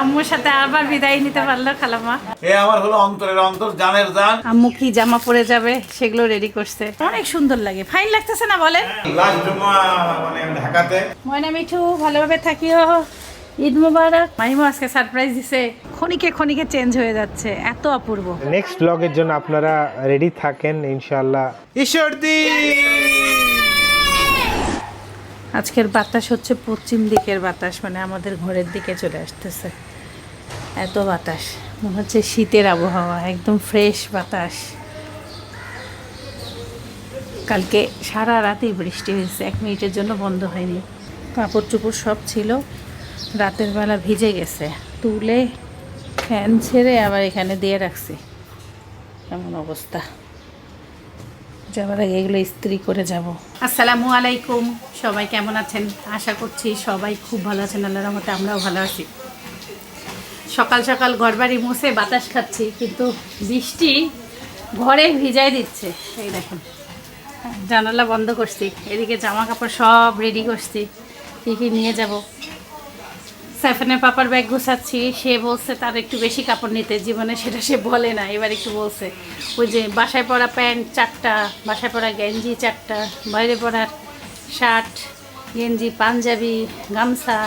আম্মুর সাথে আবার বিদায় নিতে পারল খালামা এ আমার হলো অন্তরের অন্তর জানের জান। আম্মু কি জামা পরে যাবে? সেগুলো রেডি করছে। অনেক সুন্দর লাগে। ফাইন লাগতেছে না বলেন? লাস্ট জুমা মানে ঢাকাতে। ময়না মিঠু ভালোভাবে থাকিও। ঈদ মুবারক। মাহিমু আজকে সারপ্রাইজ দিছে। ক্ষণিকে ক্ষণিকে চেঞ্জ হয়ে যাচ্ছে। এত অপূর্ব। নেক্সট ব্লগের জন্য আপনারা রেডি থাকেন ইনশাআল্লাহ। ঈশ্বরদী! আজকের বাতাস হচ্ছে পশ্চিম দিকের বাতাস মানে আমাদের ঘরের দিকে চলে আসতেছে। এত বাতাস, মনে হচ্ছে শীতের আবহাওয়া, একদম ফ্রেশ বাতাস। কালকে সারা রাতেই বৃষ্টি হয়েছে, এক মিনিটের জন্য বন্ধ হয়নি। কাপড় চোপড় সব ছিল, রাতের বেলা ভিজে গেছে। তুলে ফ্যান ছেড়ে আবার এখানে দিয়ে রাখছি। এমন অবস্থা? যাবার আগে এগুলো ইস্ত্রি করে যাব। আসসালামু আলাইকুম। সবাই কেমন আছেন? আশা করছি সবাই খুব ভালো আছেন। আল্লাহর রহমতে আমরাও ভালো আছি। সকাল সকাল ঘরবাড়ি মুছে বাতাস খাচ্ছি, কিন্তু বৃষ্টি ঘরে ভিজাই দিচ্ছে। এই দেখেন, জানালা বন্ধ করছি। এদিকে জামা কাপড় সব রেডি করছি। কী কী নিয়ে যাব? সাইফানের পাপার ব্যাগ গুছাচ্ছি, সে বলছে তার একটু বেশি কাপড় নিতে। জীবনে সেটা সে বলে না, এবার একটু বলছে। ওই যে বাসায় পরা প্যান্ট চারটা, বাসায় পরা গেঞ্জি চারটা, বাইরে পরার শার্ট, গেঞ্জি, পাঞ্জাবি, গামছা,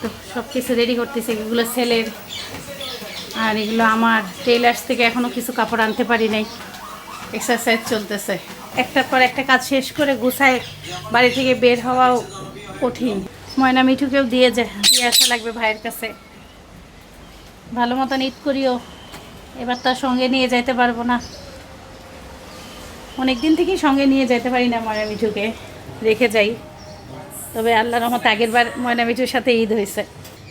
তো সব কিছু রেডি করতেছে, এগুলো ছেলের আর এগুলো আমার টেলার্স থেকে এখনও কিছু কাপড় আনতে পারি নাই। এক্সারসাইজ চলতেছে। একটার পর একটা কাজ শেষ করে গুছায় বাড়ি থেকে বের হওয়াও কঠিন। ময়না মিঠুকেও দিয়ে যা, দিয়ে আসা লাগবে ভাইয়ের কাছে। ভালো মতন ঈদ করিও। এবার তার সঙ্গে নিয়ে যাইতে পারব না। অনেক দিন থেকেই সঙ্গে নিয়ে যেতে পারি না ময়না মিঠুকে। রেখে যাই। তবে আল্লাহ রহমত আগের বার ময়না মিঠুর সাথে ঈদ হয়েছে।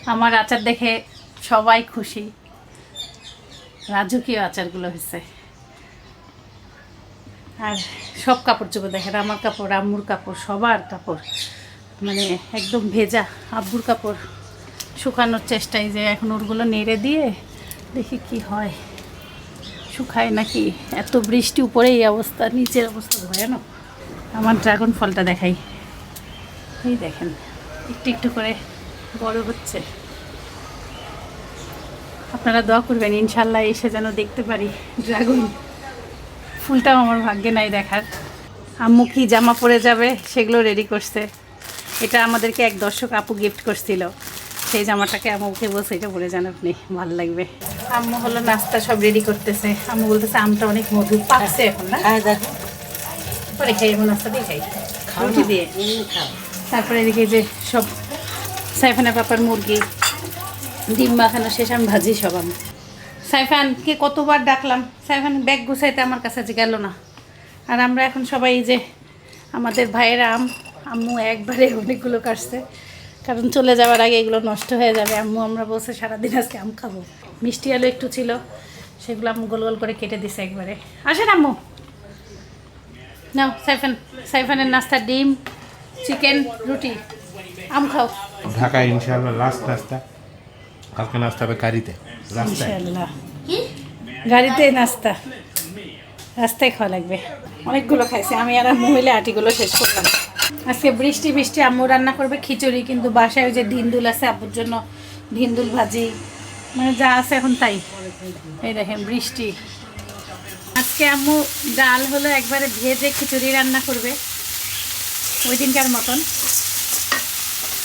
আমার আচার দেখে সবাই খুশি। রাজকীয় আচারগুলো হয়েছে। আর সব কাপড় চোপড় দেখেন, আমার কাপড়, আম্মুর কাপড়, সবার কাপড়। মানে একদম ভেজা আব্বুর কাপড় শুকানোর চেষ্টায় যে এখন ওরগুলো নেড়ে দিয়ে দেখি কি হয়। শুকায় নাকি? এত বৃষ্টি, উপরে এই অবস্থা, নিচের অবস্থা ভয়ানক। আমার ড্রাগন ফলটা দেখাই। এই দেখেন, একটু একটু করে বড় হচ্ছে। আপনারা দোয়া করবেন, ইনশাল্লাহ এসে যেন দেখতে পারি ড্রাগন। ফুলটাও আমার ভাগ্যে নাই দেখার। আম্মু কি জামা পরে যাবে, সেগুলো রেডি করছে। এটা আমাদেরকে এক দর্শক আপু গিফট করছিল। সেই জামাটাকে আম্মুকে বলছে এটা পরে যান আপনি ভালো লাগবে। আম্মু হলো নাস্তা সব রেডি করতেছে। আম্মু বলতেছে আমটা অনেক মধু পাকছে এখন না? হ্যাঁ দেখো। পরে খাই এখন নাস্তা দিয়ে খাই। রুটি দিয়ে। তারপরে এদিকে যে সব সাইফানা পাপার মুরগি ডিম মাখানো শেষ আমি ভাজি সব আমি সাইফানকে কতবার ডাকলাম? সাইফান ব্যাগ গুছাইতে আমার কাছে গেল না। আর আমরা এখন সবাই যে আমাদের ভাইয়ের আম আম্মু একবারে অনেকগুলো কাটছে। কারণ চলে যাওয়ার আগে এগুলো নষ্ট হয়ে যাবে। আম্মু আমরা বলছে সারাদিন আজকে আম খাব। মিষ্টি আলু একটু ছিল সেগুলো আম্মু গোল গোল করে কেটে দিছে একবারে। আসেন আম্মু। নাও সাইফান সাইফানের নাস্তা ডিম চিকেন রুটি। আম খাও। ঢাকায় ইনশাআল্লাহ লাস্ট নাস্তা। কালকে নাস্তা হবে গাড়িতে। গাড়িতে নাস্তা। রাস্তায় খাওয়া লাগবে। অনেকগুলো খাইছি। আমি আর মহিলা আটিগুলো শেষ করলাম। আজকে বৃষ্টি বৃষ্টি আম্মু রান্না করবে খিচুড়ি কিন্তু বাসায় ওই যে ধিন্দুল আছে আব্বুর জন্য ধিন্দুল ভাজি। মানে যা আছে এখন তাই। এই দেখেন বৃষ্টি। আজকে আম্মু ডাল হলো একবারে ভেজে খিচুড়ি রান্না করবে। ওই দিনকার মতন।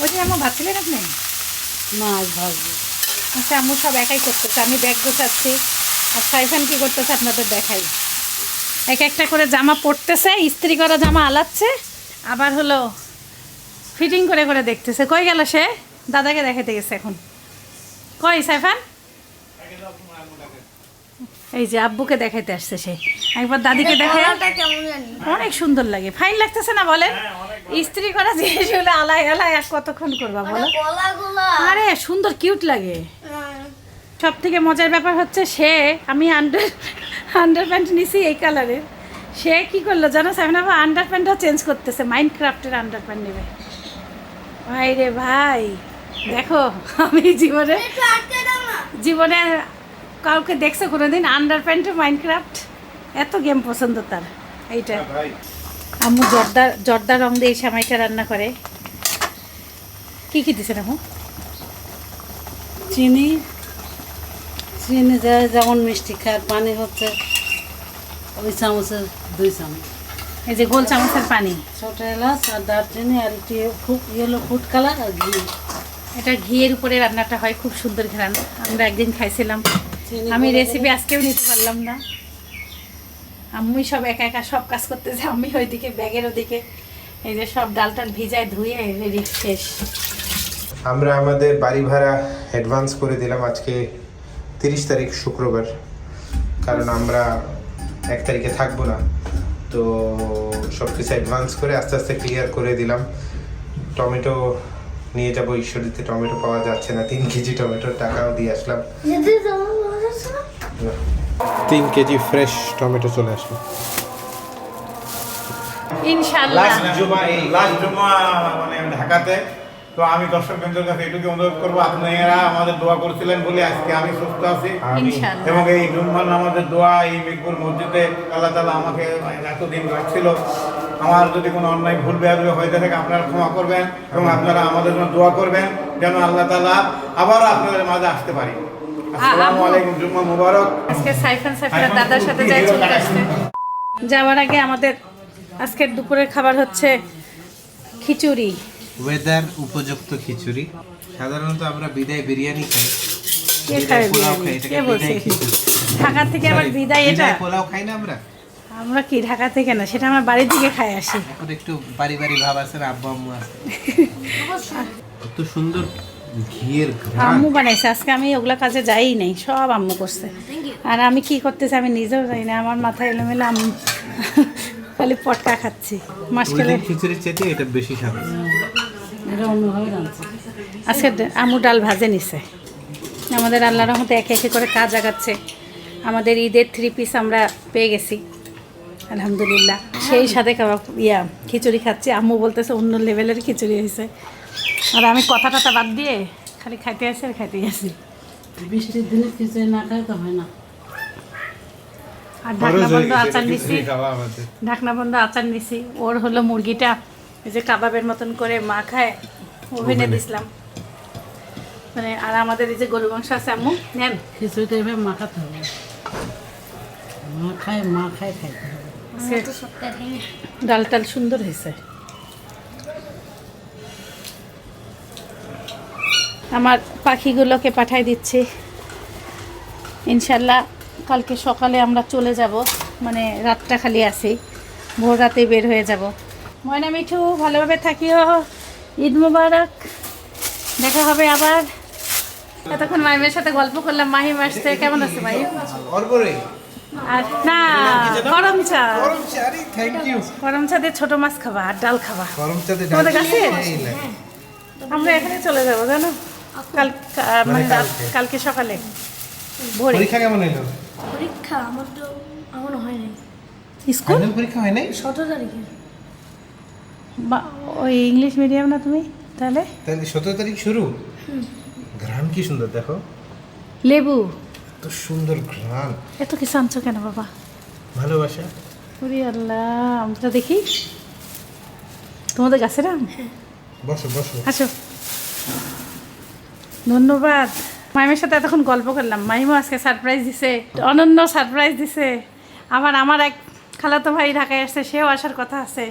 ওই দিন আম্মু ভাবছিলেন আপনি? মাছ ভাজবো আচ্ছা আম্মু সব একাই করতেছে। আমি ব্যাগ গোছাচ্ছি। আর সাইফান কী করতেছে আপনাদের দেখাই। এক একটা করে জামা পরতেছে ইস্ত্রি করা জামা আলাচ্ছে। আবার হলো ফিটিং করে করে দেখতেছে। কই গেল সে? দাদাকে দেখাতে গেছে এখন। কই সাইফান? এই যে আব্বুকে দেখাইতে আসছে সে। একবার দাদিকে দেখে। অনেক সুন্দর লাগে। ফাইন লাগতেছে না বলেন? ইস্ত্রি করা জিনিসগুলো আলাই আলাই আর কতক্ষণ করবা বলো? আরে সুন্দর কিউট লাগে। সব থেকে মজার ব্যাপার হচ্ছে সে আমি আন্ডার আন্ডার প্যান্ট নিছি এই কালারের সে কি করল জানো? সামনে আন্ডার প্যান্টও চেঞ্জ করতেছে মাইন্ড ক্রাফটের আন্ডার প্যান্ট নেবে। ভাই রে ভাই দেখো আমি জীবনে জীবনে কাউকে দেখছ কোনোদিন? আন্ডার প্যান্টে মাইন্ড ক্রাফট এত গেম পছন্দ তার এইটা। আম্মু জর্দার জর্দা রং দিয়ে সামাইটা রান্না করে। কি কি দিছে রামু চিনি চিনি যেমন মিষ্টি খায় পানি হচ্ছে ওই চামচের দুই চামচ। এই যে গোল চামচের পানি। ছোট এলাচ আর দারচিনি আর একটু খুব ইয়েলো ফুড কালার আর ঘি। এটা ঘিয়ের উপরে রান্নাটা হয় খুব সুন্দর ঘ্রাণ আমরা একদিন খাইছিলাম। আমি রেসিপি আজকেও নিতে পারলাম না। আম্মুই সব একা একা সব কাজ করতেছে আমি ওইদিকে ব্যাগের ওদিকে। এই যে সব ডাল টাল ভিজায় ধুয়ে রেডি শেষ। আমরা আমাদের বাড়ি ভাড়া অ্যাডভান্স করে দিলাম আজকে তিরিশ তারিখ শুক্রবার। কারণ আমরা এক তারিখে থাকব না। তো সব কিছু অ্যাডভান্স করে আস্তে আস্তে ক্লিয়ার করে দিলাম। টমেটো নিয়ে যাব ঈশ্বরীতে টমেটো পাওয়া যাচ্ছে না। তিন কেজি টমেটোর টাকাও দিয়ে আসলাম। তিন কেজি ফ্রেশ টমেটো চলে আসলো। ইনশাআল্লাহ। লাস্ট জুমা এই লাস্ট জুমা মানে ঢাকাতে। তো আমি দর্শক বন্ধুর কাছে এটুকু অনুরোধ করব আপনারা আমাদের দোয়া করছিলেন বলে আজকে আমি সুস্থ আছি। এবং এই জুম্মার নামাজের দোয়া এই মিরপুর মসজিদে আল্লাহ তালা আমাকে এতদিন রাখছিল। আমার যদি কোনো অন্যায় ভুল বেয়াদবি হয়ে থাকে আপনারা ক্ষমা করবেন এবং আপনারা আমাদের জন্য দোয়া করবেন যেন আল্লাহ তালা আবারও আপনাদের মাঝে আসতে পারি। আসসালামু আলাইকুম জুম্মা মুবারক। আজকে সাইফান সাইফানের দাদার সাথে যাই চলে আসছে। যাওয়ার আগে আমাদের আজকের দুপুরের খাবার হচ্ছে খিচুড়ি ওয়েদার উপযুক্ত খিচুড়ি। সাধারণত আমরা বিদায় বিরিয়ানি খাই। ঢাকা থেকে আবার বিদায় এটা? পোলাও খাই না আমরা? আমরা কি ঢাকা থেকে না? সেটা আমার বাড়ির দিকে খাই আসি। এখন একটু বাড়ি বাড়ি ভাব আছে আম্মু আছে। কত সুন্দর ঘিয়ের আম্মু বানাইছে আজকে আমি ওগুলা কাজে যাই নাই সব আম্মু করছে। আর আমি কি করতেছি আমি নিজেও জানি না আমার মাথায় এলোমেলো আম্মু খালি পটকা খাচ্ছি মাসকালে খিচুড়ির চেয়ে এটা বেশি স্বাদ। আজকে আম্মু ডাল ভাজে নিছে। আমাদের আল্লাহ রহমতে একে একে করে কাজ আগাচ্ছে। আমাদের ঈদের থ্রি পিস আমরা পেয়ে গেছি। আলহামদুলিল্লাহ। সেই সাথে কাবাব ইয়া খিচুড়ি খাচ্ছি। আম্মু বলতেছে অন্য লেভেলের খিচুড়ি হয়েছে। আর আমি কথা টথা বাদ দিয়ে খালি খাইতে আসি আর খাইতে আসি। বৃষ্টির দিনে খিচুড়ি না খায় তো হয় না। আর ঢাকনা বন্ধ আচার নিছি। ঢাকনা বন্ধ আচার নিছি। ওর হলো মুরগিটা। এই যে কাবাবের মতন করে মা খায় ওভেনে। দিছিলাম। মানে আর আমাদের এই যে গরু মাংস আছে আম্মু নেন। খিচুড়িটা এভাবে মাখাতে হবে। মা খায় মা খায় খাইতে হবে ডাল টাল সুন্দর হয়েছে। আমার পাখিগুলোকে পাঠাই দিচ্ছি। ইনশাল্লাহ কালকে সকালে আমরা চলে যাব। মানে রাতটা খালি আছি ভোর রাতে বের হয়ে যাব। ময়না মিঠু ভালোভাবে থাকিও। ঈদ মুবারক। দেখা হবে আবার। এতক্ষণ মাহিমের সাথে গল্প করলাম। মাহিম আসছে। কেমন আছে মাহিম? আর না গরম চা। গরম চা দিয়ে ছোট মাছ খাবা আর ডাল খাবা। তোমাদের কাছে? আমরা এখানে চলে যাব জানো? কাল মানে কালকে। সকালে। ভোরে। পরীক্ষা কেমন এলো? পরীক্ষা আমার তো এখনও হয় নাই স্কুল পরীক্ষা হয় নাই? সতেরো তারিখে। বা ওই ইংলিশ মিডিয়াম না তুমি? তাহলে? তাহলে সতেরো তারিখ শুরু? কি সুন্দর দেখো। লেবু। এত সুন্দর এত কিছু আনছো কেন বাবা? ভালোবাসা? ওরে আল্লাহ আমরা দেখি। তোমাদের গাছের আম? বসো বসো। আসো। ধন্যবাদ। মাইমের সাথে এতক্ষণ গল্প করলাম। মাইমও আজকে সারপ্রাইজ দিছে। অনন্য সারপ্রাইজ দিছে। আবার আমার এক খালাতো ভাই ঢাকায় আসছে সেও আসার কথা আছে।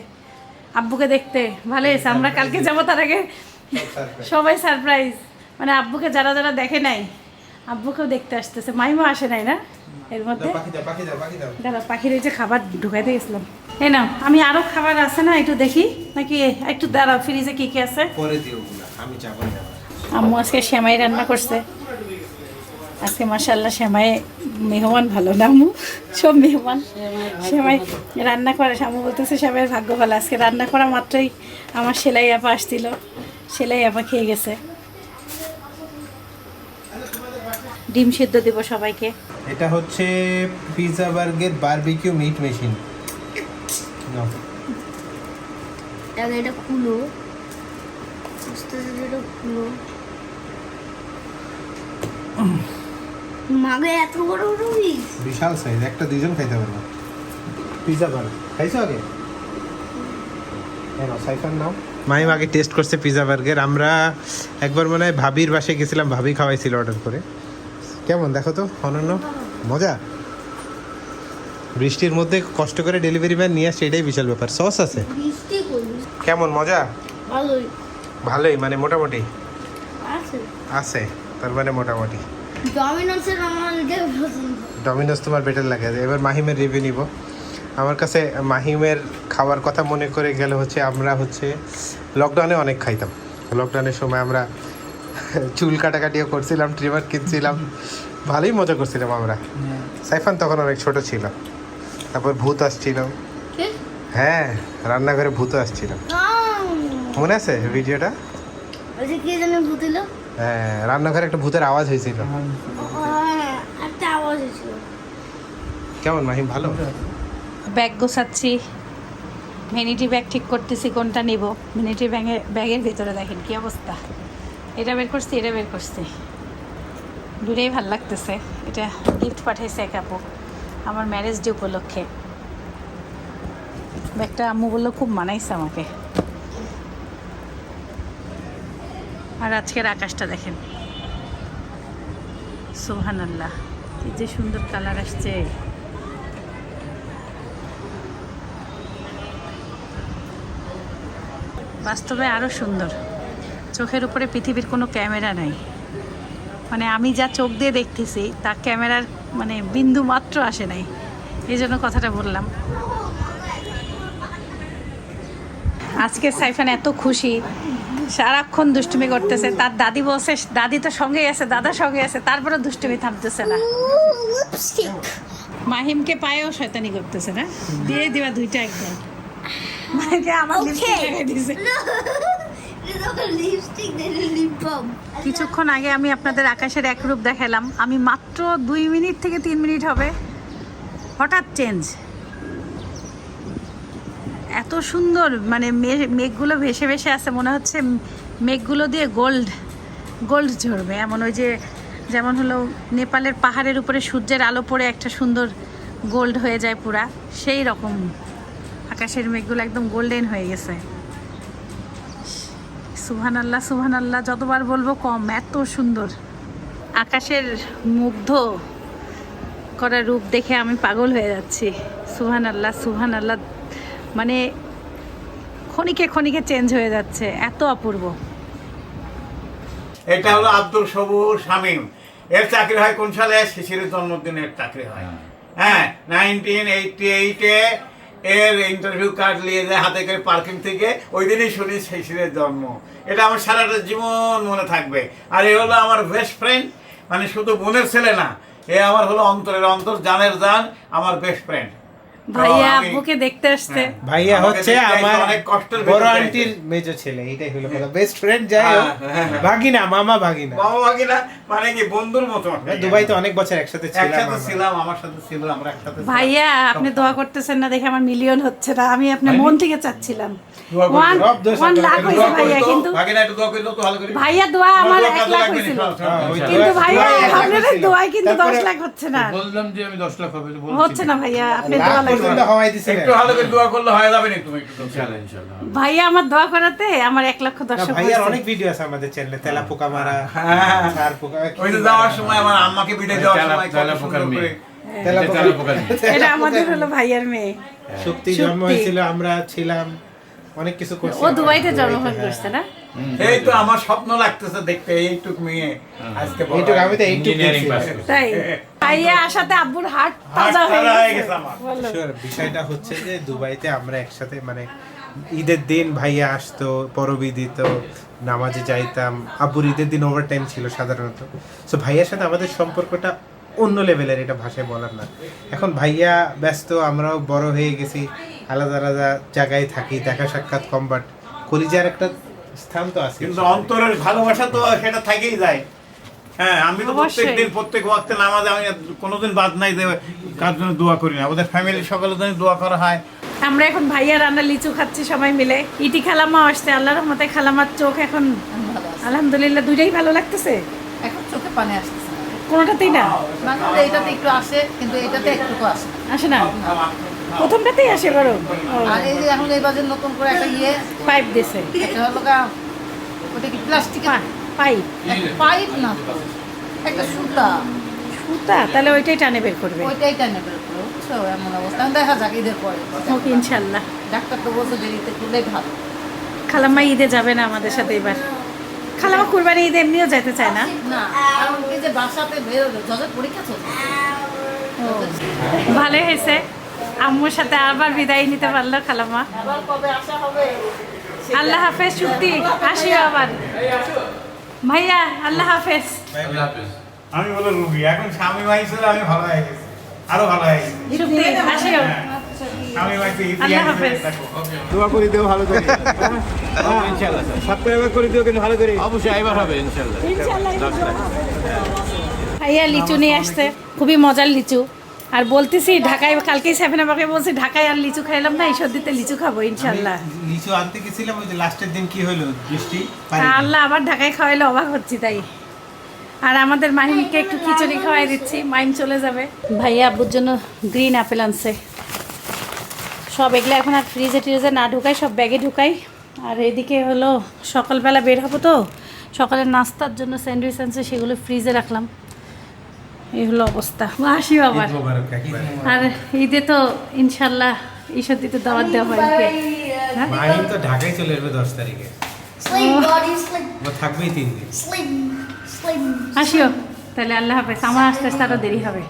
আব্বুকে দেখতে। ভালো হয়েছে আমরা কালকে যাব তার আগে। সবাই সারপ্রাইজ মানে আব্বুকে যারা যারা দেখে নাই আব্বুকেও দেখতে আসতেছে। মাইমা আসে নাই না? এর মধ্যে? দাদা পাখির এই যে খাবার ঢুকাইতে গেছিলাম। এই না আমি আরও খাবার আছে না একটু দেখি। নাকি একটু দাঁড়াও ফ্রিজে কী কী আছে? আম্মু আজকে সেমাই রান্না করছে। আজকে মাসাল্লাহ সেমাই মেহমান ভালো না আম্মু? সব মেহমান। সেমাই রান্না করে। আম্মু বলতেছে সেমাইয়ের ভাগ্য ভালো। আজকে রান্না করা মাত্রই আমার সেলাই আপা আসছিল। সেলাই আপা খেয়ে গেছে। ডিম সিদ্ধ দিব সবাইকে। এটা হচ্ছে পিৎজা বার্গের বারবিকিউ মিট মেশিন। আগে এটা খুলো এটা খুলো মাগে এত বড় বড় পিস বিশাল সাইজ একটা দুইজন খাইতে পারব। পিৎজা বার্গার খাইছো আগে? সাইফার নাম মাহিম আগে টেস্ট করছে পিজা বার্গার আমরা একবার মনে হয় ভাবির বাসায় গেছিলাম ভাবি খাওয়াইছিল অর্ডার করে। কেমন দেখো তো অনন্য? মজা? বৃষ্টির মধ্যে কষ্ট করে ডেলিভারি ম্যান নিয়ে আসছে এটাই বিশাল ব্যাপার। সস আছে? কেমন মজা? ভালোই। ভালোই মানে মোটামুটি? আছে। আছে তার মানে মোটামুটি। ডমিনোসের পছন্দ। ডমিনোস তোমার বেটার লাগে। এবার মাহিমের রিভিউ নিব। আমার কাছে মাহিমের খাওয়ার কথা মনে করে গেলে হচ্ছে আমরা হচ্ছে লকডাউনে অনেক খাইতাম। লকডাউনের সময় আমরা চুল কাটাকাটিও করছিলাম ট্রিমার কিনছিলাম। ভালোই মজা করছিলাম আমরা। সাইফান তখন অনেক ছোট ছিল। তারপর ভূত আসছিল। হ্যাঁ রান্নাঘরে ভূত আসছিল। মনে আছে ভিডিওটা ওই যে কে জানে ভুতিল হ্যাঁ রান্নাঘরে একটা ভূতের আওয়াজ হয়েছিল একটা আওয়াজ হয়েছিল। কেমন মাহিম ভালো? ব্যাগ গোছাচ্ছি। ভ্যানিটি ব্যাগ ঠিক করতেছি কোনটা নিব? ভ্যানিটি ব্যাগে ব্যাগের ভিতরে দেখেন কি অবস্থা। এটা বের করছি এটা বের করছি। দুটাই ভালো লাগতেছে। এটা গিফট পাঠাইছে এক আপু আমার ম্যারেজ ডে উপলক্ষে। ব্যাগটা আম্মু বলল খুব মানাইছে আমাকে। আর আজকের আকাশটা দেখেন। সোহান আল্লাহ কি যে সুন্দর কালার আসছে। বাস্তবে আরও সুন্দর। চোখের উপরে পৃথিবীর কোনো ক্যামেরা নাই। মানে আমি যা চোখ দিয়ে দেখতেছি, তা ক্যামেরার মানে বিন্দু মাত্র আসে নাই। এই জন্য কথাটা বললাম। আজকে সাইফান এত খুশি সারাক্ষণ দুষ্টুমি করতেছে। তার দাদি বসে দাদি তো সঙ্গেই আছে দাদা সঙ্গে আছে। তারপরে দুষ্টুমি থামতেছে না। মাহিমকে পায়েও শয়তানি করতেছে না? দিয়ে দিবা দুইটা একদম। আমার বাম কিছুক্ষণ আগে আমি আপনাদের আকাশের এক রূপ দেখালাম। আমি মাত্র দুই মিনিট থেকে তিন মিনিট হবে। হঠাৎ চেঞ্জ এত সুন্দর মানে মেঘগুলো ভেসে ভেসে আছে, মনে হচ্ছে মেঘগুলো দিয়ে গোল্ড গোল্ড ঝরবে। এমন ওই যে, যেমন হলো নেপালের পাহাড়ের উপরে সূর্যের আলো পড়ে একটা সুন্দর গোল্ড হয়ে যায় পুরা, সেই রকম আকাশের মেঘগুলো একদম গোল্ডেন হয়ে গেছে। সুহান আল্লাহ সুহান আল্লাহ যতবার বলব কম, এত সুন্দর। আকাশের মুগ্ধ করা রূপ দেখে আমি পাগল হয়ে যাচ্ছি। সুহান আল্লাহ সুহান আল্লাহ মানে ক্ষণিকে ক্ষণিকে চেঞ্জ হয়ে যাচ্ছে এত অপূর্ব। এটা হলো আব্দুল সবুর শামীম। এর চাকরি হয় কোন সালে? শিশিরের জন্মদিনের চাকরি হয়। হ্যাঁ। নাইনটিন এইটটি এইটে এর ইন্টারভিউ কার্ড নিয়ে যায় হাতে করে পার্কিং থেকে। ওই দিনই শুনি শিশিরের জন্ম। এটা আমার সারাটা জীবন মনে থাকবে। আর এ হলো আমার বেস্ট ফ্রেন্ড মানে শুধু বোনের ছেলে না এ আমার হলো অন্তরের অন্তর জানের জান আমার বেস্ট ফ্রেন্ড ভাইয়া আব্বুকে দেখতে আসছে। ভাইয়া হচ্ছে আমার অনেক কষ্টের বড় আন্টির মেজো ছেলে এইটাই হলো কথা। বেস্ট ফ্রেন্ড যাই হোক হ্যাঁ, হ্যাঁ, হ্যাঁ। ভাগিনা মামা ভাগিনা। বাবা ভাগিনা মানে কি বন্ধুর মতো দুবাইতে অনেক বছর একসাথে ছিলাম একসাথে ছিলাম আমার সাথে ছিল আমরা একসাথে ভাইয়া আপনি দোয়া করতেছেন না দেখে আমার মিলিয়ন হচ্ছে না। আমি আপনার মন থেকে চাচ্ছিলাম। আপনার ভাইয়া কিন্তু দোয়া করি তো, তো ভালো করি। ভাইয়া দোয়া আমার এক লাখ হয়েছিল। হ্যাঁ। কিন্তু ভাইয়া দোয়া। দোয়ায় কিন্তু দশ লাখ হচ্ছে না। বললাম যে আমি দশ লাখ হবে হচ্ছে না ভাইয়া আপনি দোয়া পর্যন্ত হওয়াই দিছিলেন। একটু ভালো করে দোয়া করলে হয়ে যাবে না তুমি একটু ইনশাআল্লাহ ইনশাআল্লাহ। ভাইয়া আমার দোয়া করাতে আমার এক লক্ষ দর্শক ভাইয়ার অনেক ভিডিও আছে আমাদের চ্যানেলে তেলা পোকা মারা হ্যাঁ। পোকা ওই তো যাওয়ার সময় আমার আম্মাকে বিদায় দেওয়ার সময় তেলা সুন্দর মেয়ে। তেলা এটা পোকা- আমাদের হলো ভাইয়ার মেয়ে। শক্তি শক্তি। জন্ম হয়েছিল আমরা ছিলাম অনেক কিছু করছি ও দুবাইতে জন্মগ্রহণ হ্যাঁ। করছে না? এই তো আমার স্বপ্ন লাগতেছে দেখতে এইটুক মেয়ে আজকে বড় এইটুকু আমি তো হয়ে ইঞ্জিনিয়ারিং পাস তাই? ভাইয়া আসাতে আব্বুর হাট তাজা হয়ে গেছে। গেছে আমার। বিষয়টা হচ্ছে যে দুবাইতে আমরা একসাথে মানে ঈদের দিন ভাইয়া আসতো পরবি দিত নামাজে যাইতাম। আব্বুর ঈদের দিন ওভার টাইম ছিল সাধারণত। সো ভাইয়ার সাথে আমাদের সম্পর্কটা অন্য লেভেলের এটা ভাষায় বলার না। এখন ভাইয়া ব্যস্ত আমরাও বড় হয়ে গেছি। আলাদা আলাদা জায়গায় থাকি দেখা সাক্ষাৎ কম বাট কলিজার একটা স্থান তো আছে। কিন্তু অন্তরের ভালোবাসা তো সেটা থেকেই যায়। হ্যাঁ আমি তো অবশ্যই। প্রত্যেক দিন প্রত্যেক ওয়াক্তে নামাজে আমি কোনোদিন বাদ নাই যে কার জন্য দোয়া করি না। ওদের ফ্যামিলির সকলের জন্য দোয়া করা হয়। আমরা এখন ভাইয়া রান্না লিচু খাচ্ছি সবাই মিলে। ইটি খালামা আসছে আল্লাহর রহমতে খালামার চোখ এখন আলহামদুলিল্লাহ দুইটাই ভালো লাগতেছে। এখন চোখে পানি আসতেছে। না। কোনোটাতেই না? মাঝে একটু আসে কিন্তু এটাতে একটু আসে আসে না? প্রথমটাতেই আসে গরম আর এই যে এখন এই নতুন করে একটা ইয়ে পাইপ দিছে। একটা হলো ওটা কি প্লাস্টিকের পাইপ। পাইপ না একটা সুতা। সুতা? তাহলে ওইটাই টানে বের করবে। ওইটাই টানে বের করে বুঝছ? এমন অবস্থা। দেখা যাক ঈদের পরে। ওকে ইনশাল্লাহ। ডাক্তার তো বলছে দেরিতে খুললেই ভালো। খালাম্মা ঈদে যাবে না আমাদের সাথে এবার। খালাম্মা কুরবানি ঈদে এমনিও যেতে চায় না। না কারণ কি যে বাসাতে বেরোবে? জজের পরীক্ষা চলছে। ভালোই হয়েছে। আম্মুর সাথে আবার বিদায় নিতে পারল খালাম্মা। আবার কবে আসা হবে আল্লাহ হাফেজ সত্যি আসিও আবার। ভাইয়া আল্লাহ হাফেজ। আমি বলে রুগী এখন স্বামী ভাই ছিল আমি ভালো হয়ে গেছি। আরও ভালো হয়ে গেছি। আসিও দোয়া করে দিও ভালো করে। সাবস্ক্রাইব করে দিও কিন্তু ভালো করে। অবশ্যই হবে ভাইয়া লিচু নিয়ে আসছে। খুবই মজার লিচু। আর বলতেছি ঢাকায় কালকেই সেভেন আমাকে বলছি ঢাকায় আর লিচু খাইলাম না এই সর্দিতে লিচু খাব ইনশাল্লাহ। লিচু আনতে গেছিলাম ওই যে লাস্টের দিন কি হলো বৃষ্টি আল্লাহ আবার ঢাকায় খাওয়াইলে অবাক হচ্ছি তাই। আর আমাদের মাহিমিকে একটু খিচুড়ি খাওয়াই দিচ্ছি মাইম চলে যাবে। ভাইয়া আব্বুর জন্য গ্রিন অ্যাপেল আনছে। সব এগুলো এখন আর ফ্রিজে টিরিজে না ঢুকাই সব ব্যাগে ঢুকাই। আর এদিকে হলো সকালবেলা বের হব তো সকালের নাস্তার জন্য স্যান্ডউইচ আনছে সেগুলো ফ্রিজে রাখলাম। এই হলো অবস্থা আসি আবার আর ঈদে তো ইনশাল্লাহ ঈশ্বর দিতে দাওয়াত দেওয়া হয়। হ্যাঁ? মাহিম তো ঢাকায় চলে আসবে দশ তারিখে। থাকবেই তিন দিন. আসিও। তাহলে আল্লাহ হাফেজ। আমার আস্তে আস্তে আরও দেরি হবে।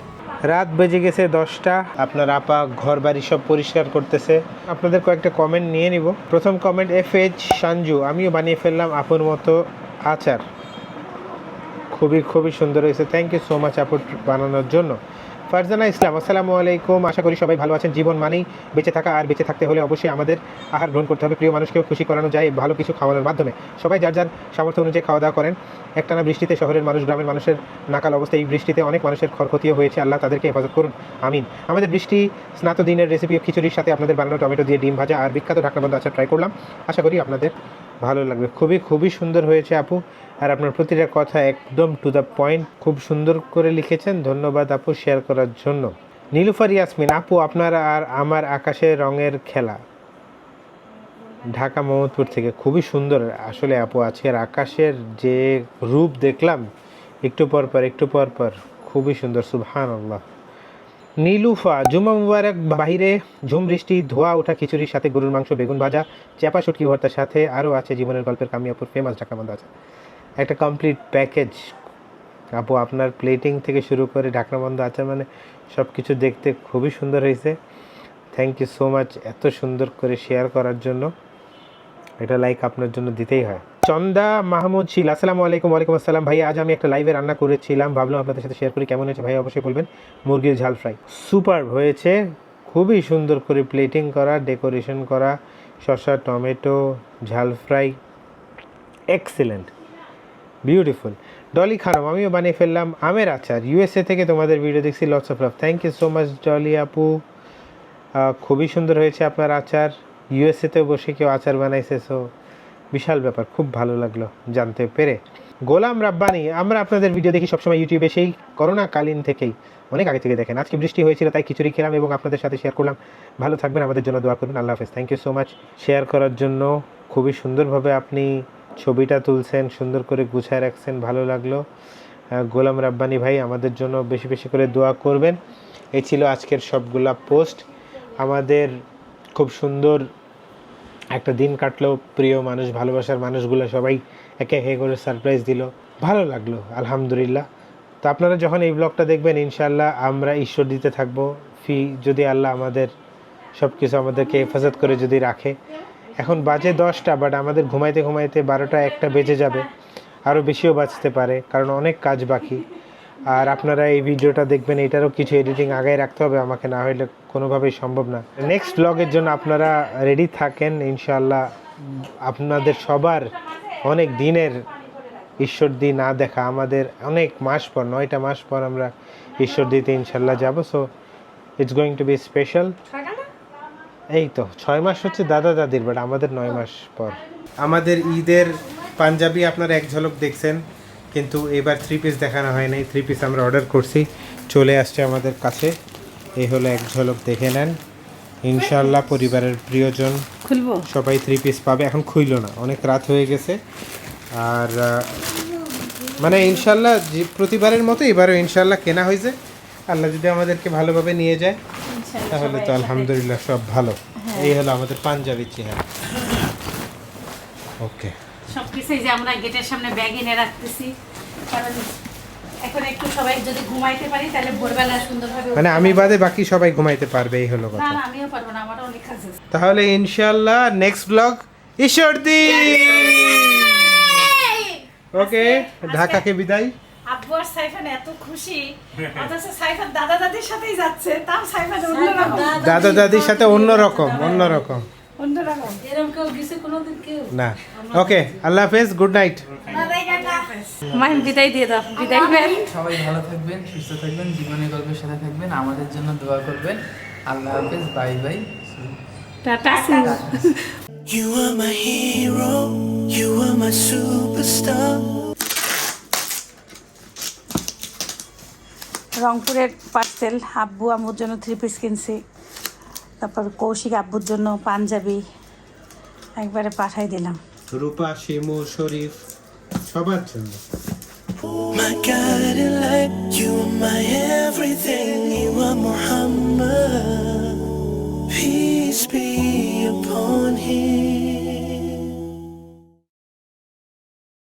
রাত বেজে গেছে দশটা। আপনার আপা ঘর বাড়ি সব পরিষ্কার করতেছে। আপনাদের কয়েকটা কমেন্ট নিয়ে নিব। প্রথম কমেন্ট এফ এইচ সানজু আমিও বানিয়ে ফেললাম আপুর মতো আচার। খুবই খুবই সুন্দর হয়েছে। থ্যাংক ইউ সো মাচ আপুর বানানোর জন্য। ফারজানা ইসলাম, আসসালামু আলাইকুম। আশা করি সবাই ভালো আছেন। জীবন মানেই বেঁচে থাকা, আর বেঁচে থাকতে হলে অবশ্যই আমাদের আহার গ্রহণ করতে হবে। প্রিয় মানুষকেও খুশি করানো যায় ভালো কিছু খাওয়ানোর মাধ্যমে। সবাই যার যার সামর্থ্য অনুযায়ী খাওয়া দাওয়া করেন। একটানা বৃষ্টিতে শহরের মানুষ, গ্রামের মানুষের নাকাল অবস্থা এই বৃষ্টিতে অনেক মানুষের ক্ষয়ক্ষতিও হয়েছে। আল্লাহ তাদেরকে হেফাজত করুন। আমিন। আমাদের বৃষ্টি স্নাত দিনের রেসিপি খিচুড়ির সাথে আপনাদের বানানো টমেটো দিয়ে ডিম ভাজা আর বিখ্যাত ঢাকনাবন্ধ আচার ট্রাই করলাম। আশা করি আপনাদের ভালো লাগবে। খুবই খুবই সুন্দর হয়েছে আপু। আর আপনার প্রতিটা কথা একদম টু দ্য পয়েন্ট খুব সুন্দর করে লিখেছেন। ধন্যবাদ আপু শেয়ার করার জন্য। নীলুফার ইয়াসমিন, আপু, আপনার আর আমার আকাশে রঙের খেলা। ঢাকা, মোহাম্মদপুর থেকে। খুবই সুন্দর। আসলে আপু, আজকের আকাশের যে রূপ দেখলাম, একটু পর পর, একটু পর পর, খুবই সুন্দর। সুবহান আল্লাহ নীলুফা জুমা মুবারক বাইরে ঝুম বৃষ্টি, ধোয়া ওঠা খিচুড়ির সাথে গরুর মাংস, বেগুন ভাজা চাপা শুটকি ভর্তার সাথে আরও আছে জীবনের গল্পের কামিয়াপুর ফেমাস ঢাকা আছে। একটা কমপ্লিট প্যাকেজ আপু, আপনার প্লেটিং থেকে শুরু করে ঢাকনা বন্ধ আছে মানে সব কিছু দেখতে খুবই সুন্দর হয়েছে। থ্যাংক ইউ সো মাচ এত সুন্দর করে শেয়ার করার জন্য। এটা লাইক আপনার জন্য দিতেই হয়। চন্দা মাহমুদ শিল, আসসালামু আলাইকুম, ওয়ালাইকুম আসসালাম। ভাই আজ আমি একটা লাইভে রান্না করেছিলাম। ভাবলাম আপনাদের সাথে শেয়ার করি। কেমন হয়েছে? ভাই অবশ্যই বলবেন। মুরগির ঝাল ফ্রাই সুপার হয়েছে। খুবই সুন্দর করে প্লেটিং করা ডেকোরেশন করা, শসা, টমেটো, ঝাল fry excellent beautiful Dolly Khanam, আমিও বানিয়ে ফেললাম আমের আচার। ইউএসএ থেকে তোমাদের ভিডিও দেখছি। Lots of love thank you so much Dolly আপু। খুবই সুন্দর হয়েছে আপনার আচার। ইউএসএতে বসে কেউ আচার বানাইছে সো বিশাল ব্যাপার, খুব ভালো লাগল জানতে পেরে। গোলাম রাব্বানি, আমরা আপনাদের ভিডিও দেখি সবসময় ইউটিউবে সেই করোনাকালীন থেকেই, অনেক আগে থেকে দেখেন। আজকে বৃষ্টি হয়েছিল, তাই খিচুড়ি খেলাম এবং আপনাদের সাথে শেয়ার করলাম। ভালো থাকবেন, আমাদের জন্য দোয়া করবেন আল্লাহ হাফেজ। Thank you so much share করার জন্য খুবই সুন্দরভাবে আপনি ছবিটা তুলছেন, সুন্দর করে গুছায় রাখছেন, ভালো লাগল। গোলাম রাব্বানি ভাই, আমাদের জন্য বেশি বেশি করে দোয়া করবেন। এই ছিল আজকের সবগুলা পোস্ট আমাদের খুব সুন্দর একটা দিন কাটলো। প্রিয় মানুষ, ভালোবাসার মানুষগুলো সবাই একে একে করে সারপ্রাইজ দিল। ভালো লাগল, আলহামদুলিল্লাহ। তো আপনারা যখন এই ব্লগটা দেখবেন ইনশাল্লাহ আমরা ঈশ্বর দিতে থাকব। ফি, যদি আল্লাহ আমাদের সব কিছু আমাদেরকে হেফাজত করে যদি রাখে। এখন বাজে দশটা বাট আমাদের ঘুমাইতে ঘুমাইতে বারোটা একটা বেজে যাবে। আরও বেশিও বাঁচতে পারে, কারণ অনেক কাজ বাকি। আর আপনারা এই ভিডিওটা দেখবেন, এটারও কিছু এডিটিং আগায় রাখতে হবে, আমাকে না হলে কোনোভাবেই সম্ভব না। নেক্সট ব্লগের জন্য আপনারা রেডি থাকেন ইনশাল্লাহ আপনাদের সবার অনেক দিনের ঈশ্বর দি না দেখা, আমাদের অনেক মাস পর, নয়টা মাস পর আমরা ঈশ্বর দিতে ইনশাল্লাহ যাব। So it's going to be special এই তো, ছয় মাস হচ্ছে দাদা দাদির বাট আমাদের নয় মাস পর। আমাদের ঈদের পাঞ্জাবি আপনারা এক ঝলক দেখছেন। কিন্তু এবার থ্রি পিস দেখানো হয় নাই। থ্রি পিস আমরা অর্ডার করছি। চলে আসছে আমাদের কাছে। এই হলো এক ঝলক দেখে নেন। ইনশাল্লাহ পরিবারের প্রিয়জন। খুলবো? সবাই থ্রি পিস পাবে। এখন খুইল না। অনেক রাত হয়ে গেছে। আর মানে ইনশাল্লাহ যে প্রতিবারের মতো এবারও ইনশাল্লাহ কেনা হয়েছে। আল্লাহ যদি আমাদেরকে ভালোভাবে নিয়ে যায় তাহলে তো আলহামদুলিল্লাহ সব ভালো। এই হলো আমাদের পাঞ্জাবি চেহারা। ওকে সব কিছুই যে আমরা গেটের সামনে ব্যাগ এনে রাখতেছি। কারণ এখন একটু সবাই যদি ঘুমাইতে পারি তাহলে ভোরবেলা সুন্দরভাবে মানে আমি বাদে বাকি সবাই ঘুমাইতে পারবে এই হলো কথা না আমিও পারব না আমারও অনেক কাজ আছে। তাহলে ইনশাল্লাহ নেক্সট ব্লগ ঈশ্বর দি ওকে ঢাকাকে বিদায়। আব্বু আর সাইফান এত খুশি অথচ সাইফান দাদা দাদির সাথেই যাচ্ছে তাও সাইফান অন্যরকম। দাদা দাদির সাথে অন্যরকম অন্যরকম। না। ওকে আল্লাহ হাফেজ গুড নাইট মাইন বিদায় দিয়ে দাও বিদায় দেন সবাই ভালো থাকবেন সুস্থ থাকবেন জীবনে গল্পের সাথে থাকবেন আমাদের জন্য দোয়া করবেন। আল্লাহ হাফেজ bye bye tata You. Are my hero, you are my superstar. রংপুরের পার্সেল আব্বু আম্মুর জন্য থ্রি পিস কিনছি। তারপর কৌশিক আব্বুর জন্য পাঞ্জাবি একবারে পাঠাই দিলাম রূপা শিমু শরীফ সবার জন্য My guiding light, you are my everything, you are Muhammad. Peace be upon him.